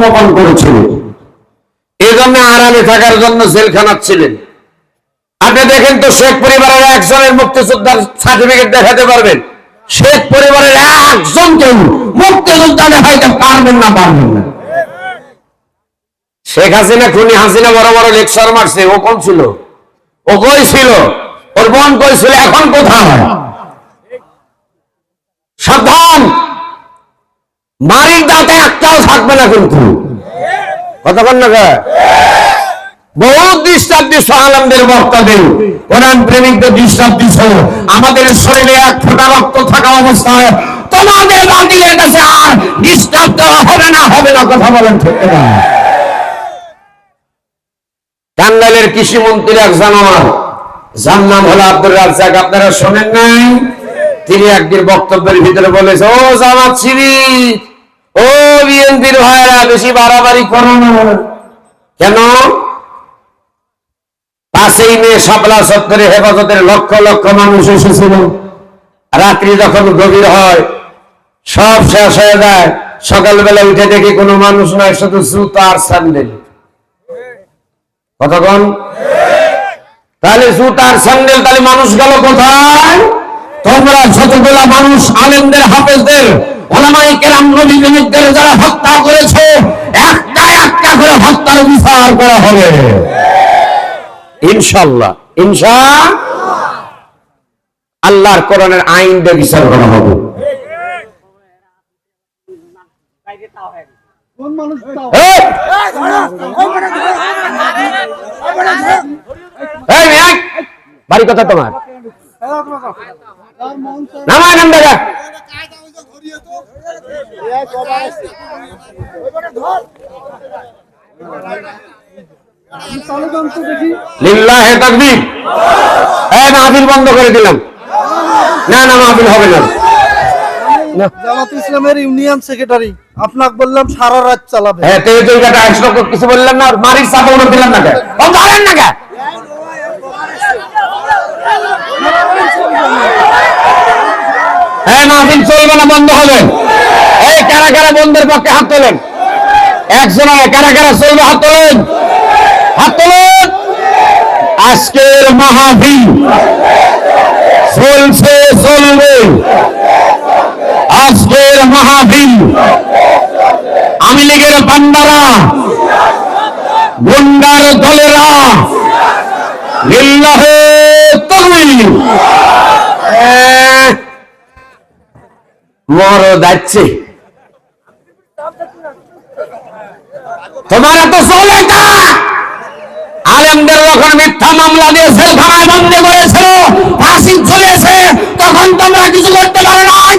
স্থাপন করেছিল। এই জন্য আরামে থাকার জন্য জেলখানা ছিলেন। আপনি দেখেন তো শেখ পরিবারের একজনের মুক্তিযোদ্ধার সার্টিফিকেট দেখাতে পারবেন। শেখ পরিবারের একজন কেউ মুক্তিযোদ্ধা দেখাইতে পারবেন না পারবেন না। শেখ হাসিনা, খুনি হাসিনা বড় বড় লেকচার মারছে, ও কোন ছিল? ও কই ছিল? ওর বোন কই ছিল? এখন কোথায়? সাবধান! মারির দাঁতে একটাও থাকবে না কিন্তু। বল না? বহুত ডিস্টার্ব দিস বক্তাদের কোরআন প্রেমিকদের আমাদের শরীরে এক ফোঁটা রক্ত থাকা অবস্থায় তোমাদের কাছে আর হবে না হবে না, কথা বলেন যার নাম হলো আব্দুল রাজ্জাক। আপনারা শোনেন নাই? তিনি একদিন বক্তব্যের ভিতরে বলেছে, ও জামাত ও বিএনপির ভাইরা, বেশি বাড়াবাড়ি করো না। কেন? পাশেই মে শাপলা সত্তরে হেফাজতের লক্ষ লক্ষ মানুষ এসেছিল। রাত্রি যখন গভীর হয়, সব শেষ হয়ে যায়। সকালবেলা উঠে দেখি কোনো মানুষ নয় শুধু জুতা আর স্যান্ডেল। কতক্ষণ? তাহলে জুতার স্যান্ডেল, তাহলে মানুষ গেল কোথায়? তোমরা যতগুলা মানুষ আলেমদের হাফেজদের ওলামাই কেরাম নবী যারা হত্যা করেছে একটা একটা করে হত্যার বিচার করা হবে ইনশাল্লাহ ইনশা আল্লাহর আইন দিয়ে বিচার করা হবে বাড়ি কথা তোমার নামায় নাম দেখা লিল্লাহে তাকবীর। এই মাহফিল বন্ধ করে দিলাম। না না মাহফিল হবে না। না। জামাত ইসলামের ইউনিয়ন সেক্রেটারি আপনাকে বললাম সারা রাত চালাবে। হ্যাঁ জায়গাটা একশো কিছু বললাম না আর মারির চাপা উঠে দিলাম না কে ও না হ্যাঁ মাহফিল চলবে না বন্ধ হবে। এই কারা কারা বন্ধের পক্ষে হাত তোলেন? একজন কারা কারা চলবে হাত তোলেন? হাত তোলেন? আজকের মাহফিল চলছে চলবে। আজকের মাহফিল আমি লীগের পান্ডারা গুন্ডার দলেরা লিল্লাহে তাকবীর এহ, মর যাচ্ছে তোমার এত কা আলেমদের যখন মিথ্যা মামলা দিয়ে জেলখানায় বন্দী করেছিল ফাঁসি চলেছে তখন তোমরা কিছু করতে পারো নাই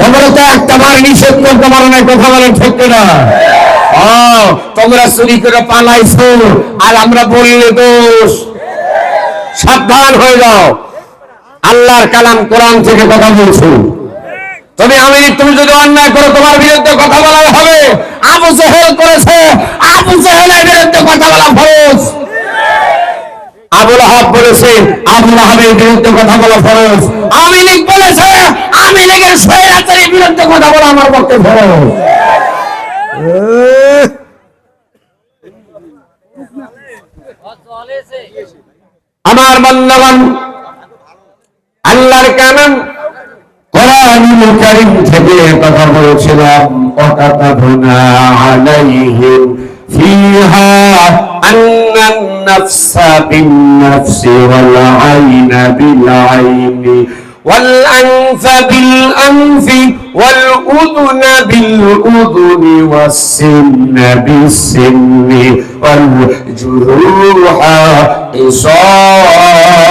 তোমরা তো একটা বার নিষেধ করতে পারো না, কথা ঠিক না তোমরা চুরি করে পালাইছো, আর আমরা বললে দোষ। সাবধান হয়ে যাও। আল্লাহর কালাম কোরআন থেকে কথা বলছো। তুমি আমি, তুমি যদি অন্যায় করো, তোমার বিরুদ্ধে কথা বলা হবে। আবু জেহেল করেছে। আবু জেহেলের বিরুদ্ধে কথা বলা ফরজ। আবুল আহাব বলেছে আবুল আহাবের বিরুদ্ধে কথা বলা ফরজ। আমি লীগ বলেছে, আমি বিরুদ্ধে কথা বলা আমার পক্ষে ফরজ। আমার বন্ধবান আল্লাহর কালাম কোরআনুল কারীম থেকে কথা বলছিলাম ওয়াকাতাবনা আলাইহিম ফিহা আন্নান নাফসা বিন-নাফস ওয়াল আইনা বিল-আইন والأنف بالأنف والأذن بالأذن والسن بالسن والجروح قصاص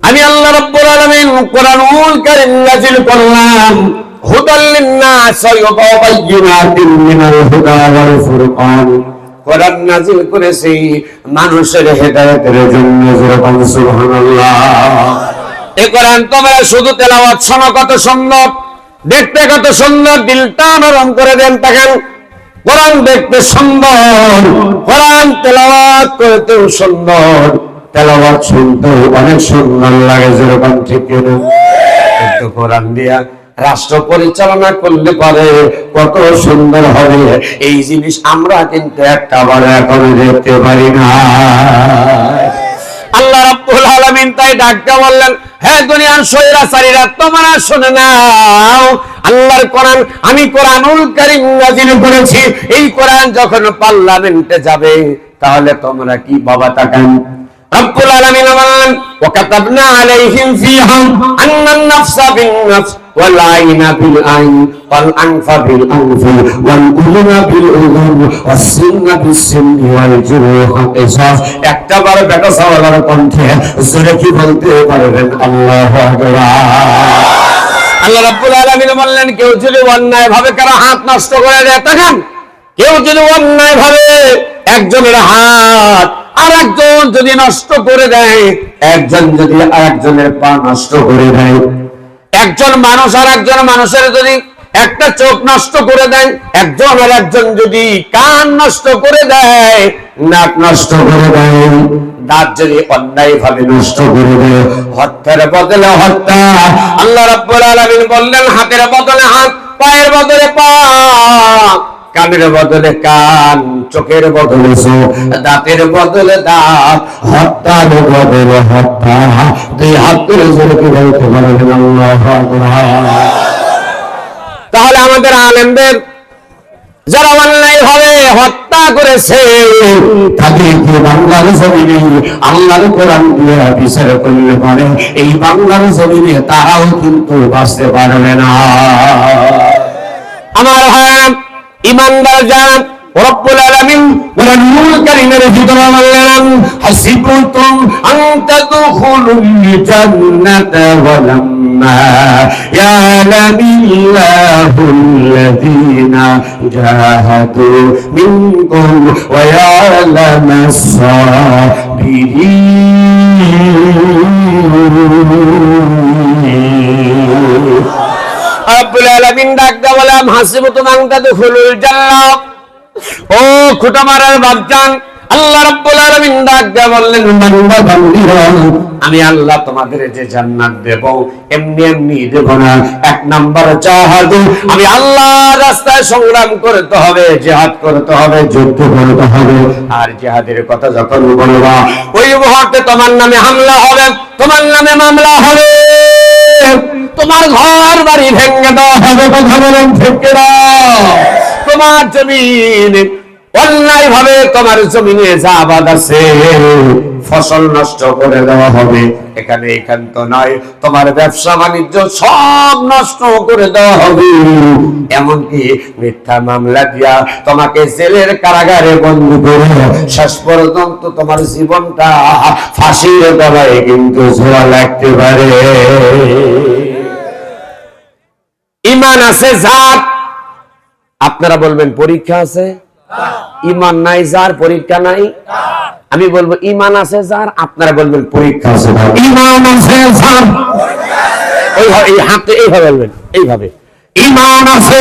আমি আল্লাহ কোরআনুল করলাম। করেছি মানুষের হেদায়েতের জন্য শুধু তেলাওয়াত কত সুন্দর, দেখতে কত সুন্দর, দিলটা নরম করে দেন তাকেন। কোরআন দেখতে সুন্দর, কোরআন তেলাওয়াত করতেও সুন্দর। তেলাওয়াত শুনতেও অনেক সুন্দর লাগে, যেরকম ঠিক কিন্তু কোরআন দিয়া রাষ্ট্র পরিচালনা করলে পারে কত সুন্দর হবে। এই জিনিস আমরা কিন্তু একটা বার এখন দেখতে পারি না। আল্লাহ রাব্বুল আলামিন তাই ডাকতে বললেন, হে দুনিয়ার সৈরাচারীরা তোমরা শুনে নাও, আল্লাহর কোরআন, আমি কোরআনুল কারীম নাযিল করেছি। এই কোরআন যখন পার্লামেন্টে যাবে, তাহলে তোমরা কি বাবা তাকান? রব্বুল আলামিন বলেন ওয়াকাতাবনা আলাইহিম ফিহা আন্নান নাফসা বিন নাফস। ওয়াল আইনা বিল আইন ওয়াল আনফা বিল আনফি ওয়াল উযুনা বিল উযুন ওয়াস সিন্না বিস সিন্নি ওয়াল জুরুহা কিসাস একটা বেটা সাওয়ালার কণ্ঠে জোরে কি বলতে পারবেন? আল্লাহু আকবার। আল্লাহ রাব্বুল আলামিন বললেন, কেউ যদি অন্যায় ভাবে কারও হাত নষ্ট করে দেয়, তখন কেউ যদি অন্যায় ভাবে একজনের হাত আর একজন যদি নষ্ট করে দেয়, একজন যদি আর একজনের পা নষ্ট করে দেয় একজন মানুষ আর একজন মানুষের যদি একটা চোখ নষ্ট করে দেয়, একজন আর একজন যদি কান নষ্ট করে দেয়, নাক নষ্ট করে দেয়, দাঁত যদি অন্যায় ভাবে নষ্ট করে দেয়, হত্যার বদলে হত্যা। আল্লাহ রাব্বুল আলামিন বললেন, হাতের বদলে হাত, পায়ের বদলে পা। কানের বদলে কান, চোখের বদলে চোখ, দাঁতের বদলে দাঁত হত্যার বদলে হত্যা দুই হাত তুলে জোরে কি বলতে পারবেন তাহলে আমাদের আলেমদের যারা অন্যায় ভাবে হত্যা করেছে তাদের কি বাংলার জমিনে আল্লাহর কোরআন দিয়ে বিচার করলে পারে। এই বাংলার জমিনে তারাও কিন্তু বাঁচতে পারবে না। আমার হয় ইমানদার যান রব্বুল আলামিন কোরআনুল কারীমের ভিতরে বললেন হাসিবতুম আন তাদখুলুল জান্নাতা ওয়ালাম্মা ইয়ালামিল্লাহুল্লাযীনা জাহাদু মিনকুম ওয়া ইয়ালামাস সাবিরিন. রব্বুল আলামিন ডাক দেয়া বললাম হাসিবু তুমাংতা দুখুলুল জান্নাহ ও খুঁটা মারার বাপজান, আল্লাহ রাব্বুল আলামিন ডাক বললেন বান্দা বান্দিরা আমি আল্লাহ তোমাদের যে জান্নাত দেব, এমনি এমনি দেব না। এক নাম্বার জাহাদ আমি আল্লাহর রাস্তায় সংগ্রাম করতে হবে, জিহাদ করতে হবে, যুদ্ধ করতে হবে। আর জিহাদের কথা যখন বলবা, ওই মুহূর্তে তোমার নামে হামলা হবে, তোমার নামে মামলা হবে। তোমার ঘর বাড়ি ভেঙে দেওয়া হবে কথা বলেন ঠিক না? তোমার জমিন অন্যায় ভাবে তোমার জমিনে যা আবাদ আছে। ফসল নষ্ট করে দেওয়া হবে। এখানে এখান তো নয় তোমার ব্যবসা বাণিজ্য সব নষ্ট করে দেওয়া হবে। এমনকি মিথ্যা মামলা দিয়া তোমাকে জেলের কারাগারে বন্দি করে শেষ পর্যন্ত তোমার জীবনটা ফাঁসির গলায় কিন্তু ঝোলা লাগতে পারে। ইমান আছে যার। আপনারা বলবেন পরীক্ষা আছে? ইমান নাই যার পরীক্ষা নাই? আমি বলব ইমান আছে যার আপনারা বলবেন পরীক্ষা আছে। ইমান আছে যার। ওই এই হাতে এইভাবে বলবেন এইভাবে। ইমান আছে